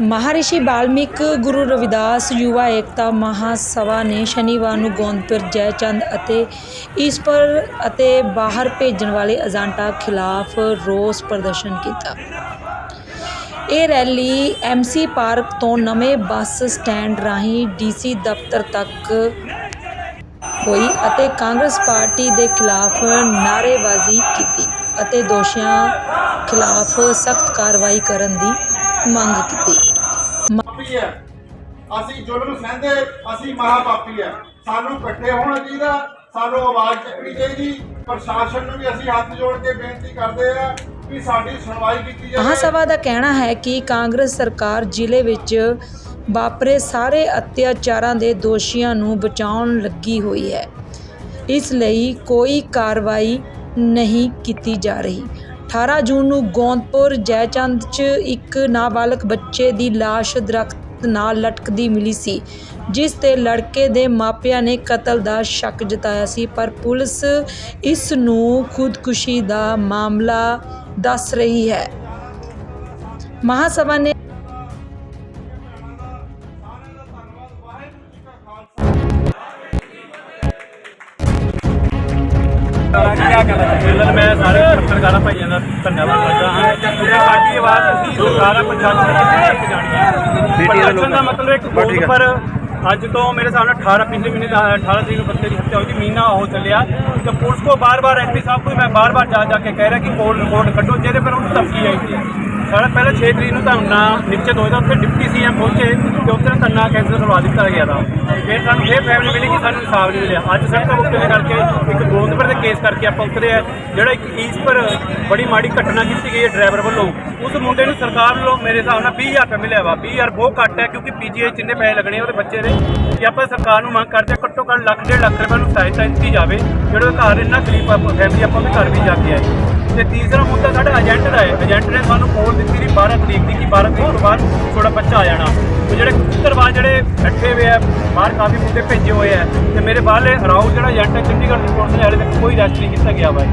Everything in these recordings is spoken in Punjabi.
ਮਹਾਰਿਸ਼ੀ ਬਾਲਮੀਕ ਗੁਰੂ ਰਵਿਦਾਸ ਯੁਵਾ ਏਕਤਾ ਮਹਾਸਭਾ ਨੇ ਸ਼ਨੀਵਾਰ ਨੂੰ ਗੋਂਦਪੁਰ, ਜੈਚੰਦ ਅਤੇ ਈਸਪਰ ਅਤੇ ਬਾਹਰ ਭੇਜਣ ਵਾਲੇ ਏਜੰਟਾਂ ਖਿਲਾਫ ਰੋਸ ਪ੍ਰਦਰਸ਼ਨ ਕੀਤਾ। ਇਹ ਰੈਲੀ ਐਮਸੀ ਪਾਰਕ ਤੋਂ ਨਵੇਂ ਬੱਸ ਸਟੈਂਡ ਰਾਹੀਂ ਡੀਸੀ ਦਫ਼ਤਰ ਤੱਕ ਹੋਈ ਅਤੇ ਕਾਂਗਰਸ ਪਾਰਟੀ ਦੇ ਖਿਲਾਫ ਨਾਅਰੇਬਾਜ਼ੀ ਕੀਤੀ। ਅਤੇ ਦੋਸ਼ੀਆਂ ਖਿਲਾਫ ਸਖਤ ਕਾਰਵਾਈ ਕਰਨ ਦੀ ਮੰਗ ਕੀਤੀ। ਹੈ। ਅਸੀਂ ਜ਼ੁਲਮ ਸਹਿੰਦੇ ਅਸੀਂ ਮਹਾਪਾਪੀ ਹੈ। ਸਾਨੂੰ ਇਕੱਠੇ ਹੋਣਾ ਚਾਹੀਦਾ ਸਾਨੂੰ ਆਵਾਜ਼ ਚੱਕਣੀ ਚਾਹੀਦੀ। ਪ੍ਰਸ਼ਾਸਨ ਨੂੰ ਵੀ ਅਸੀਂ ਹੱਥ ਜੋੜ ਕੇ ਬੇਨਤੀ ਕਰਦੇ ਆ ਕਿ ਸਾਡੀ ਸੁਣਵਾਈ ਕੀਤੀ ਜਾਵੇ। ਮਹਾਸਭਾ ਦਾ ਕਹਿਣਾ ਹੈ ਕਿ ਕਾਂਗਰਸ ਸਰਕਾਰ ਜ਼ਿਲ੍ਹੇ ਵਿੱਚ ਵਾਪਰੇ ਸਾਰੇ ਅਤਿਆਚਾਰਾਂ ਦੇ ਦੋਸ਼ੀਆਂ ਨੂੰ ਬਚਾਉਣ ਲੱਗੀ ਹੋਈ ਹੈ। ਇਸ ਲਈ ਕੋਈ ਕਾਰਵਾਈ ਨਹੀਂ ਕੀਤੀ ਜਾ ਰਹੀ। 18 ਜੂਨ ਨੂੰ ਗੋਂਦਪੁਰ ਜੈਚੰਦ 'ਚ ਇੱਕ ਨਾਬਾਲਗ ਬੱਚੇ ਦੀ ਲਾਸ਼ ਦਰਖਤ ਨਾਲ ਲਟਕਦੀ ਮਿਲੀ ਸੀ, ਜਿਸ ਤੇ ਲੜਕੇ ਦੇ ਮਾਪਿਆਂ ਨੇ ਕਤਲ ਦਾ ਸ਼ੱਕ ਜਤਾਇਆ ਸੀ। ਪਰ ਪੁਲਿਸ ਇਸ ਨੂੰ ਖੁਦਕੁਸ਼ੀ ਦਾ ਮਾਮਲਾ ਦੱਸ ਰਹੀ ਹੈ। ਮਹਾਸਭਾ ਨੇ ਮਤਲਬ ਇੱਕ ਅੱਜ ਤੋਂ ਮੇਰੇ ਸਾਹਮਣੇ 18 ਪਿਛਲੇ ਮਹੀਨੇ ਦਾ 18 ਤਰੀਕ ਨੂੰ ਬੱਚੇ ਦੀ ਹੱਤਿਆ ਹੋਈ ਸੀ ਮਹੀਨਾ ਉਹ ਚੱਲਿਆ। ਤੇ ਪੁਲਿਸ ਕੋ ਬਾਰ-ਬਾਰ ਐਸਪੀ ਸਾਹਿਬ ਕੋਈ ਮੈਂ ਬਾਰ-ਬਾਰ ਜਾ ਜਾ ਕੇ ਕਹਿ ਰਿਹਾ ਕਿ ਕੋਲ ਰਿਪੋਰਟ ਕੱਢੋ ਜਿਹਦੇ ਪਰ ਉਹਨੂੰ ਧਮਕੀ ਆਈ ਸੀ ਸਾਡਾ ਪਹਿਲਾਂ 6 ਤਰੀਕ ਨੂੰ ਧਰਨਾ ਨਿਸ਼ਚਿਤ ਹੋਇਆ ਤਾਂ ਉੱਥੇ ਡਿਪਟੀ ਸੀਐਮ ਪਹੁੰਚੇ ਤੇ ਉੱਥੇ ਧਰਨਾ ਕੈਂਸਲ ਕਰਵਾ ਦਿੱਤਾ ਗਿਆ ਤਾਂ। ਫਿਰ ਸਾਨੂੰ ਇਹ ਫੈਮਿਲੀ ਮਿਲੀ ਕਿ ਸਾਨੂੰ ਇਨਸਾਫ ਨਹੀਂ ਮਿਲਿਆ। ਅੱਜ ਸੜਕਾਂ ਉੱਤੇ ਕਰਕੇ ਇੱਕ ਗੋਂਦਪੁਰ ਦੇ ਕੇਸ ਕਰਕੇ ਆਪਾਂ ਉਤਰੇ ਆ, ਜਿਹੜਾ ਇੱਕ ਈਸ ਪਰ ਬੜੀ ਮਾੜੀ ਘਟਨਾ ਕੀਤੀ ਗਈ ਹੈ ਡਰਾਈਵਰ ਵੱਲੋਂ। ਉਸ ਮੁੰਡੇ ਨੂੰ ਸਰਕਾਰ ਵੱਲੋਂ ਮੇਰੇ ਹਿਸਾਬ ਨਾਲ 20000 ਰੁਪਏ ਮਿਲਿਆ ਵਾ। 20000 ਬਹੁਤ ਘੱਟ ਹੈ ਕਿਉਂਕਿ ਪੀਜੀਆਈ ਜਿੰਨੇ ਪੈਸੇ ਲੱਗਣੇ ਉਹਦੇ ਬੱਚੇ ਦੇ ਕਿ ਆਪਾਂ ਸਰਕਾਰ ਨੂੰ ਮੰਗ ਕਰਦੇ ਹਾਂ ਘੱਟੋ ਘੱਟ ਲੱਖ, ਡੇਢ ਲੱਖ ਰੁਪਏ ਨੂੰ ਸਹਾਇਤਾ ਦਿੱਤੀ ਜਾਵੇ, ਜਿਹੜਾ ਘਰ ਇੰਨਾ ਗਰੀਬ ਫੈਮਿਲੀ ਆਪਾਂ ਵੀ ਘਰ ਵੀ ਜਾ ਕੇ ਆਏ। ਤੇ ਤੀਸਰਾ ਮੁੱਦਾ ਸਾਡਾ ਏਜੰਟ ਦਾ ਹੈ। ਏਜੰਟ ਨੇ ਸਾਨੂੰ ਕੋਲ ਦਿੱਤੀ ਸੀ 12 ਤਰੀਕ ਦੀ ਕਿ 12 ਤਰੀਕ ਤੋਂ ਬਾਅਦ ਥੋੜਾ ਬੱਚਾ ਆ ਜਾਣਾ। ਤੇ ਜਿਹੜੇ ਕਬੂਤਰਬਾਜ਼ ਜਿਹੜੇ ਬੈਠੇ ਹੋਏ ਆ, ਬਾਹਰ ਕਾਫੀ ਮੁੰਡੇ ਭੇਜੇ ਹੋਏ ਆ, ਤੇ ਮੇਰੇ ਬਾਹਰਲੇ ਰਾਉ ਜਿਹੜਾ ਏਜੰਟ ਹੈ, ਚੰਡੀਗੜ੍ਹ ਦੀ ਪੁਲਿਸ ਨੇ ਹਾਲੇ ਤੱਕ ਕੋਈ ਅਰੈਸਟ ਨਹੀਂ ਕੀਤਾ ਗਿਆ ਵਾ।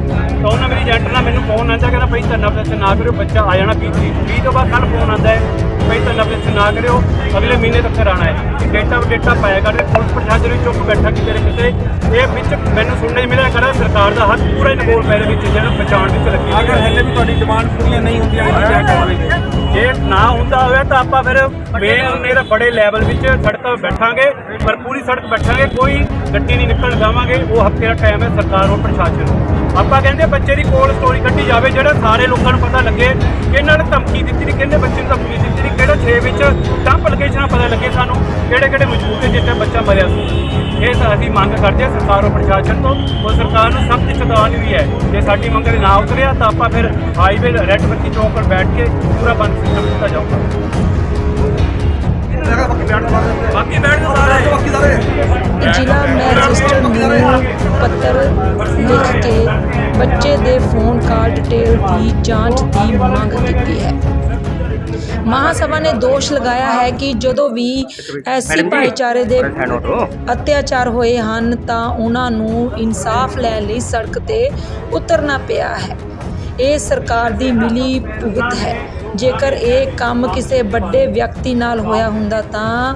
ਤਾਂ ਉਹਨਾਂ ਮੇਰੀ ਏਜੰਟ ਨਾਲ ਮੈਨੂੰ ਫੋਨ ਆਉਂਦਾ, ਕਹਿੰਦਾ ਭਾਈ ਧਰਨਾ ਪ੍ਰਦਰਸ਼ਨ ਨਾ ਕਰਿਓ, ਬੱਚਾ ਆ ਜਾਣਾ 20 ਤਰੀਕ 20 ਤੋਂ ਬਾਅਦ ਕੱਲ ਫੋਨ ਆਉਂਦਾ ਹੈ। ਭਾਈ ਧਰਨਾ ਪ੍ਰਦਰਸ਼ਨ ਨਾ ਕਰਿਓ ਅਗਲੇ ਮਹੀਨੇ ਤੱਕ ਕਰਾਣਾ ਹੈ। ਕਿ ਡੇਟਾ ਡੇਟਾ ਪਾਇਆ ਕਰਦੇ ਪੁਲਿਸ ਪ੍ਰਸ਼ਾਸਨ ਵੀ ਚੁੱਪ ਬੈਠਾ ਕਿ ਤੇਰੇ ਕਿਤੇ। ਇਹ ਵਿੱਚ ਮੈਨੂੰ ਸੁਣਨੇ 'ਚ ਮਿਲਿਆ ਕਰ ਸਰਕਾਰ ਦਾ ਹੱਥ ਪੂਰਾ ਇਨਵੋਲ ਮੇਰੇ ਵਿੱਚ ਜਿਹੜਾ ਬਚਾਉਣ ਵਿੱਚ ਲੱਗੀ ਅਗਰ ਹਲੇ ਵੀ ਤੁਹਾਡੀ ਡਿਮਾਂਡ ਪੂਰੀਆਂ ਨਹੀਂ ਹੁੰਦੀਆਂ ਤਾਂ ਕੀ ਕਰੋਗੇ? ਜੇ ਨਾ ਹੁੰਦਾ ਹੋਇਆ ਤਾਂ ਆਪਾਂ ਫਿਰ ਮੇਨ ਮੇਰਾ ਬੜੇ ਲੈਵਲ ਵਿੱਚ ਸੜਕ 'ਤੇ ਬੈਠਾਂਗੇ ਪਰ ਪੂਰੀ ਸੜਕ ਬੈਠਾਂਗੇ ਕੋਈ ਗੱਡੀ ਨਹੀਂ ਨਿਕਲਣ ਦੇਵਾਂਗੇ ਉਹ ਹਫ਼ਤੇ ਦਾ ਟਾਈਮ ਹੈ ਸਰਕਾਰ ਔਰ ਪ੍ਰਸ਼ਾਸਨ ਨੂੰ। ਆਪਾਂ ਕਹਿੰਦੇ ਬੱਚੇ ਦੀ ਕੋਲ ਸਟੋਰੀ ਕੱਢੀ ਜਾਵੇ ਜਿਹੜਾ ਸਾਰੇ ਲੋਕਾਂ ਨੂੰ ਪਤਾ ਲੱਗੇ ਕਿ ਇਹਨਾਂ ਨੇ ਧਮਕੀ ਦਿੱਤੀ ਨਹੀਂ ਕਿਹਨੇ ਬੱਚੇ ਨੂੰ ਧਮਕੀ ਦਿੱਤੀ ਨਹੀਂ 6 ਵਿੱਚ ਟੰਪ ਲੋਕੇਸ਼ਨਾਂ ਪਤਾ ਲੱਗੇ ਸਾਨੂੰ ਕਿਹੜੇ ਕਿਹੜੇ ਮੌਜੂਦ ਹੈ ਜਿੱਥੇ ਬੱਚਾ ਮਰਿਆ ਸੀ। ਇਹ ਤਾਂ ਅਸੀਂ ਮੰਗ ਕਰਦੇ ਹਾਂ ਸਰਕਾਰ ਔਰ ਪ੍ਰਸ਼ਾਸਨ ਤੋਂ ਉਹ ਸਰਕਾਰ ਨੂੰ ਸਖਤ ਚੇਤਾਵਨੀ ਵੀ ਹੈ। ਜੇ ਸਾਡੀ ਮੰਗ ਦੇ ਨਾ ਉਤਰਿਆ ਤਾਂ ਆਪਾਂ ਫਿਰ ਹਾਈਵੇ ਰੈੱਡ ਬੱਤੀ ਚੌਕ ਪਰ ਬੈਠ ਕੇ ਪੂਰਾ ਬੰਦ ਸਿਸਟਮ ਕੀਤਾ ਜਾਊਗਾ। ਬਾਕੀ ਬੈਠ ਕੇ ਸਾਰੇ। ਜ਼ਿਲ੍ਹਾ ਮੈਜਿਸਟਰ ਨੂੰ ਪੱਤਰ ਲਿਖ ਕੇ ਬੱਚੇ ਦੇ ਫੋਨ ਕਾਲ ਡਿਟੇਲ ਦੀ ਜਾਂਚ ਦੀ ਮੰਗ ਕੀਤੀ ਹੈ। ਮਹਾਸਭਾ ਨੇ ਦੋਸ਼ ਲਗਾਇਆ ਹੈ ਕਿ ਜਦੋਂ ਵੀ ਐਸੀ ਭਾਈਚਾਰੇ ਦੇ ਅਤਿਆਚਾਰ ਹੋਏ ਹਨ ਤਾਂ ਉਹਨਾਂ ਨੂੰ ਇਨਸਾਫ ਲੈਣ ਲਈ ਸੜਕ ਤੇ ਉਤਰਨਾ ਪਿਆ ਹੈ। ਇਹ ਸਰਕਾਰ ਦੀ ਮਿਲੀ ਭੁਗਤ ਹੈ। ਜੇਕਰ ਇਹ ਕੰਮ ਕਿਸੇ ਵੱਡੇ ਵਿਅਕਤੀ ਨਾਲ ਹੋਇਆ ਹੁੰਦਾ ਤਾਂ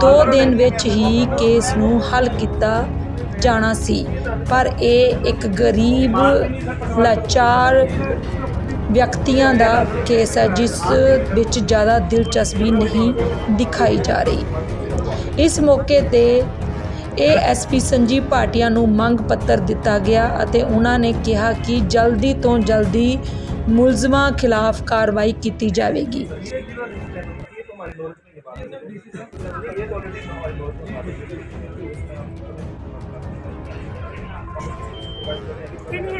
ਦੋ ਦਿਨ ਵਿੱਚ ਹੀ ਕੇਸ ਨੂੰ ਹੱਲ ਕੀਤਾ ਜਾਣਾ ਸੀ। ਪਰ ਇਹ ਇੱਕ ਗਰੀਬ ਲਾਚਾਰ ਵਿਅਕਤੀਆਂ ਦਾ ਕੇਸ ਹੈ, ਜਿਸ ਵਿੱਚ ਜ਼ਿਆਦਾ ਦਿਲਚਸਪੀ ਨਹੀਂ ਦਿਖਾਈ ਜਾ ਰਹੀ। ਇਸ ਮੌਕੇ ਤੇ A S P Sanjeev Bhatia ਨੂੰ ਮੰਗ ਪੱਤਰ ਦਿੱਤਾ ਗਿਆ ਅਤੇ ਉਹਨਾਂ ਨੇ ਕਿਹਾ ਕਿ ਜਲਦੀ ਤੋਂ ਜਲਦੀ ਮੁਲਜ਼ਮਾਂ ਖਿਲਾਫ ਕਾਰਵਾਈ ਕੀਤੀ ਜਾਵੇਗੀ। ਕਿੰਨੇ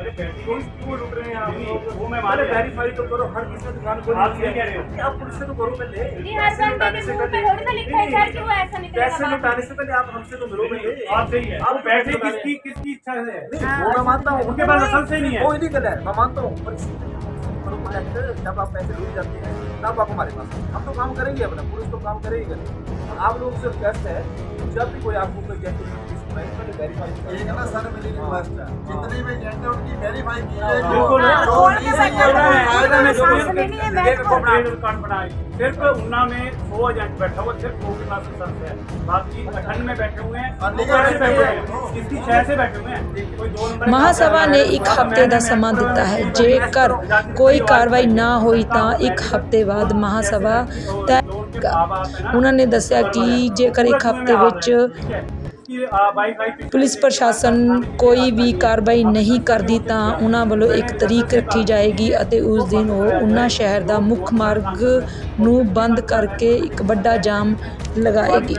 अरे क्यों क्यों रुक रहे हैं आप नहीं, लोग वो मैं मान पहले लिया। वेरीफाई तो करो हर किसी ने दुकान खोली आप सही है। कह रहे हो। आप पुलिस से तो करो पहले नहीं, हर पैसे बंदे लुटाने के से मुंह पे पहले- थोड़ी ना लिखा है, सर, कि वो ऐसा निकलेगा पैसे बाहर। लुटाने से पहले आप हमसे तो मिलो पहले आप सही है आप पैसे पैसे किसकी किसकी इच्छा है नहीं वो मैं मानता हूँ उनके पास लाइसेंस ही नहीं है कोई नहीं गलत है मैं मानता हूँ पर लोग करो जब आप पैसे लूट जाते हैं तब आप हमारे पास हम तो काम करेंगे अपना पुलिस तो काम करेगी करेंगे। और आप लोगों से रिक्वेस्ट है जब भी कोई आपको कोई वेरीफाई एक ना सर मेरी रिक्वेस्ट है। जितनी भी एजेंट है उनकी वेरीफाई की जाए बिल्कुल। जो और नहीं भी सही है, बैठा वो है, आएगा और नहीं भी जो सांस लेनी है, मैं तो अपना दुकान बनाए सिर्फ उन्ना में सौ एजेंट बैठा हुआ सिर्फ दो के पास लाइसेंस है बाकी अठन में बैठे हुए हैं और वो निगम कैसे में बैठे बैठे हैं हैं। इसकी छह से बैठे हुए हैं कोई दो नंबर ਮਹਾਸਭਾ ਨੇ ਇੱਕ ਹਫ਼ਤੇ ਦਾ ਸਮਾਂ ਦਿੱਤਾ ਹੈ ਜੇਕਰ ਕੋਈ ਕਾਰਵਾਈ ਨਾ ਹੋਈ ਤਾਂ ਇੱਕ ਹਫ਼ਤੇ ਬਾਅਦ ਮਹਾਸਭਾ ਤੈਅ ਉਹਨਾਂ ਨੇ ਦੱਸਿਆ ਕਿ ਜੇਕਰ ਇੱਕ ਹਫ਼ਤੇ ਵਿੱਚ ਪੁਲਿਸ ਪ੍ਰਸ਼ਾਸਨ ਕੋਈ ਵੀ ਕਾਰਵਾਈ ਨਹੀਂ ਕਰਦੀ ਤਾਂ ਉਹਨਾਂ ਵੱਲੋਂ ਇੱਕ ਤਰੀਕ ਰੱਖੀ ਜਾਏਗੀ ਅਤੇ ਉਸ ਦਿਨ ਉਹ ਉਹਨਾਂ ਸ਼ਹਿਰ ਦਾ ਮੁੱਖ ਮਾਰਗ ਨੂੰ ਬੰਦ ਕਰਕੇ ਇੱਕ ਵੱਡਾ ਜਾਮ ਲਗਾਏਗੀ